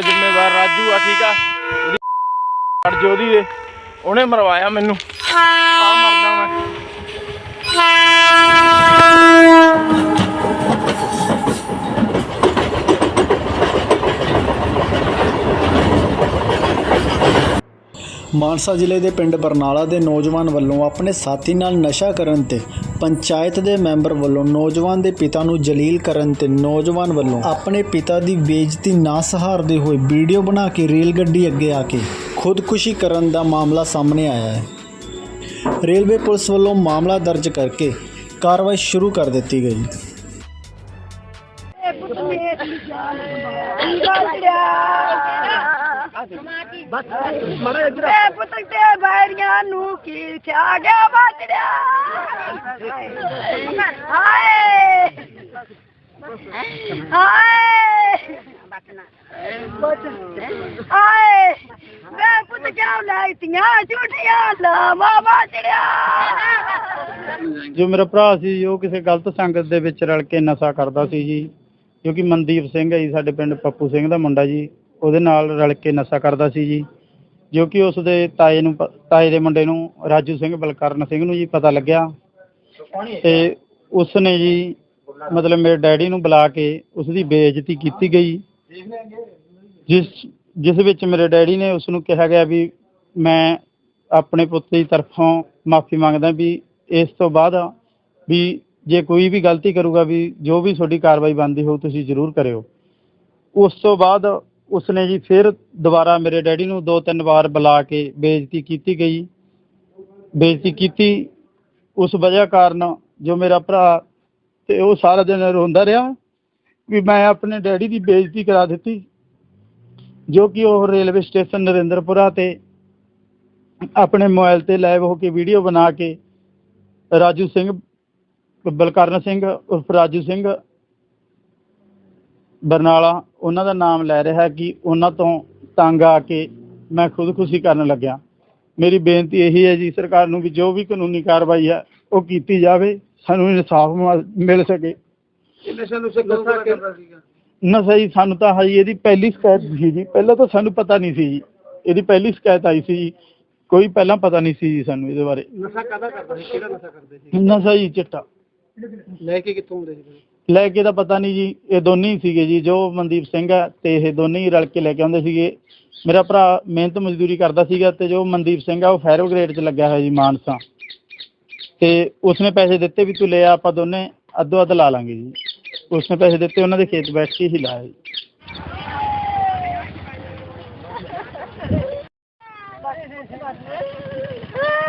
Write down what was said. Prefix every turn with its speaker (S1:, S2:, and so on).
S1: ਜ਼ਿੰਮੇਵਾਰ ਰਾਜੂ ਆ, ਠੀਕ ਆ? ਉਹਦੀ ਅੜ ਜੋਦੀ ਦੇ। ਉਹਨੇ ਮਰਵਾਇਆ ਮੈਨੂੰ। ਆ ਮਰਦਾ ਮੈਂ।
S2: ਮਾਨਸਾ ਜ਼ਿਲ੍ਹੇ ਦੇ ਪਿੰਡ ਬਰਨਾਲਾ ਦੇ ਨੌਜਵਾਨ ਵੱਲੋਂ ਆਪਣੇ ਸਾਥੀ ਨਾਲ ਨਸ਼ਾ ਕਰਨ ਤੇ ਪੰਚਾਇਤ ਦੇ ਮੈਂਬਰ ਵੱਲੋਂ ਨੌਜਵਾਨ ਦੇ ਪਿਤਾ ਨੂੰ ਜਲੀਲ ਕਰਨ ਤੇ ਨੌਜਵਾਨ ਵੱਲੋਂ ਆਪਣੇ ਪਿਤਾ ਦੀ ਬੇਇੱਜ਼ਤੀ ਨਾ ਸਹਾਰਦੇ ਹੋਏ ਵੀਡੀਓ ਬਣਾ ਕੇ ਰੇਲ ਗੱਡੀ ਅੱਗੇ ਆ ਕੇ ਖੁਦਕੁਸ਼ੀ ਕਰਨ ਦਾ ਮਾਮਲਾ ਸਾਹਮਣੇ ਆਇਆ ਹੈ। ਰੇਲਵੇ ਪੁਲਿਸ ਵੱਲੋਂ ਮਾਮਲਾ ਦਰਜ ਕਰਕੇ ਕਾਰਵਾਈ ਸ਼ੁਰੂ ਕਰ ਦਿੱਤੀ ਗਈ।
S3: ਇਹ ਪੁੱਤ ਤੇ ਬਾਰੀਆਂ ਨੂੰ ਕੀ ਛਾ ਗਿਆ ਬਚੜਿਆ ਹਾਏ! ਹਾਏ! ਹਾਏ! ਮੈਂ ਪੁੱਤ ਕਿਉਂ ਲਾਈਤੀਆਂ? ਝੂਠੀਆਂ ਲਾਵਾ ਬਚੜਿਆ
S4: ਜੋ ਮੇਰਾ ਭਰਾ ਸੀ ਉਹ ਕਿਸੇ ਗਲਤ ਸੰਗਤ ਦੇ ਵਿੱਚ ਰਲ ਕੇ ਨਸ਼ਾ ਕਰਦਾ ਸੀ ਜੀ। ਕਿਉਂਕਿ ਮਨਦੀਪ ਸਿੰਘ ਹੈ ਜੀ ਸਾਡੇ ਪਿੰਡ ਪੱਪੂ ਸਿੰਘ ਦਾ ਮੁੰਡਾ ਜੀ। ਉਹਦੇ ਨਾਲ ਰਲ ਕੇ ਨਸ਼ਾ ਕਰਦਾ ਸੀ ਜੀ, ਜੋ ਕਿ ਉਸ ਦੇ ਤਾਏ ਨੂੰ ਪ- ਤਾਏ ਦੇ ਮੁੰਡੇ ਨੂੰ ਰਾਜੂ ਸਿੰਘ, ਬਲਕਰਨ ਸਿੰਘ ਨੂੰ ਜੀ ਪਤਾ ਲੱਗਿਆ। ਤੇ ਉਸ ਨੇ ਜੀ ਮਤਲਬ ਮੇਰੇ ਡੈਡੀ ਨੂੰ ਬੁਲਾ ਕੇ ਉਸ ਦੀ ਬੇਇੱਜ਼ਤੀ ਕੀਤੀ ਗਈ। ਜਿਸ ਜਿਸ ਵਿੱਚ ਮੇਰੇ ਡੈਡੀ ਨੇ ਉਸ ਨੂੰ ਕਿਹਾ ਗਿਆ ਵੀ ਮੈਂ ਆਪਣੇ ਪੁੱਤ ਦੀ ਤਰਫੋਂ ਮਾਫੀ ਮੰਗਦਾ ਵੀ ਇਸ ਤੋਂ ਬਾਅਦ ਵੀ ਜੇ ਕੋਈ ਵੀ ਗਲਤੀ ਕਰੂਗਾ ਵੀ ਜੋ ਵੀ ਤੁਹਾਡੀ ਕਾਰਵਾਈ ਬਣਦੀ ਹੋਊ ਤੁਸੀਂ ਜ਼ਰੂਰ ਕਰਿਓ। ਉਸ ਤੋਂ ਬਾਅਦ ਉਸਨੇ ਜੀ ਫਿਰ ਦੁਬਾਰਾ ਮੇਰੇ ਡੈਡੀ ਨੂੰ ਦੋ ਤਿੰਨ ਵਾਰ ਬੁਲਾ ਕੇ ਬੇਇੱਜ਼ਤੀ ਕੀਤੀ ਗਈ। ਬੇਇੱਜ਼ਤੀ ਕੀਤੀ। ਉਸ ਵਜ੍ਹਾ ਕਾਰਨ ਜੋ ਮੇਰਾ ਭਰਾ ਤੇ ਉਹ ਸਾਰਾ ਦਿਨ ਰੋਂਦਾ ਰਿਹਾ ਵੀ ਮੈਂ ਆਪਣੇ ਡੈਡੀ ਦੀ ਬੇਇੱਜ਼ਤੀ ਕਰਾ ਦਿੱਤੀ, ਜੋ ਕਿ ਉਹ ਰੇਲਵੇ ਸਟੇਸ਼ਨ ਨਰਿੰਦਰਪੁਰਾ ਤੇ ਆਪਣੇ ਮੋਬਾਈਲ ਤੇ ਲਾਈਵ ਹੋ ਕੇ ਵੀਡੀਓ ਬਣਾ ਕੇ ਰਾਜੂ ਸਿੰਘ, ਬਲਕਰਨ ਸਿੰਘ, ਉਰਫ ਰਾਜੂ ਸਿੰਘ ਬਰਨਾਲਾ ਉਹਨਾਂ ਦਾ ਨਾਮ ਲੈ ਰਿਹਾ ਕਿ ਉਹਨਾਂ ਤੋਂ ਤੰਗ ਆ ਕੇ ਮੈਂ ਖੁਦਕੁਸ਼ੀ ਕਰਨ ਲੱਗਿਆ। ਮੇਰੀ ਬੇਨਤੀ ਇਹੀ ਹੈ ਜੀ ਸਰਕਾਰ ਨੂੰ ਵੀ ਜੋ ਵੀ ਕਾਨੂੰਨੀ ਕਾਰਵਾਈ ਹੈ ਉਹ ਕੀਤੀ ਜਾਵੇ ਸਾਨੂੰ ਇਨਸਾਫ ਮਿਲ ਸਕੇ। ਨਸ਼ਾ ਜੀ ਸਾਨੂੰ ਤਾਂ ਹਜੇ ਇਹਦੀ ਪਹਿਲੀ ਸ਼ਿਕਾਇਤ ਸੀ ਜੀ। ਪਹਿਲਾਂ ਤਾਂ ਸਾਨੂੰ ਪਤਾ ਨਹੀਂ ਸੀ ਜੀ। ਇਹਦੀ ਪਹਿਲੀ ਸ਼ਿਕਾਇਤ ਆਈ ਸੀ ਜੀ। ਕੋਈ ਪਹਿਲਾਂ ਪਤਾ ਨਹੀਂ ਸੀ ਜੀ ਸਾਨੂੰ ਇਹਦੇ ਬਾਰੇ।
S5: ਨਸ਼ਾ ਕਾਹਦਾ ਕਰਦਾ ਸੀ? ਕਿਹੜਾ ਨਸ਼ਾ ਕਰਦੇ ਸੀ?
S4: ਨਸ਼ਾ ਜੀ ਚਿੱਟਾ।
S5: ਲੈ ਕੇ ਕਿੱਥੋਂ ਆਉਂਦੇ ਸੀ?
S4: ਲੈ ਕੇ ਤਾਂ ਪਤਾ ਨਹੀਂ ਜੀ, ਇਹ ਦੋਨੇ ਹੀ ਸੀਗੇ ਜੀ, ਜੋ ਮਨਦੀਪ ਸਿੰਘ ਹੈ ਤੇ ਇਹ ਦੋਨੇ ਹੀ ਰਲ ਕੇ ਲੈ ਕੇ ਆਉਂਦੇ ਸੀਗੇ। ਮੇਰਾ ਭਰਾ ਮਿਹਨਤ ਮਜ਼ਦੂਰੀ ਕਰਦਾ ਸੀਗਾ ਤੇ ਜੋ ਮਨਦੀਪ ਸਿੰਘ ਆ, ਉਹ ਫਾਇਰ ਬ੍ਰਿਗੇਡ 'ਚ ਲੱਗਿਆ ਹੋਇਆ ਜੀ ਮਾਨਸਾ। ਤੇ ਉਸਨੇ ਪੈਸੇ ਦਿੱਤੇ ਵੀ ਤੂੰ ਲੈ ਆ, ਆਪਾਂ ਦੋਨੇ ਅੱਧੋ ਅੱਧ ਲਾ ਲਾਂਗੇ ਜੀ। ਉਸਨੇ ਪੈਸੇ ਦਿੱਤੇ, ਉਹਨਾਂ ਦੇ ਖੇਤ ਬੈਠ ਕੇ ਹੀ ਲਾਇਆ ਜੀ
S3: ਬਸ।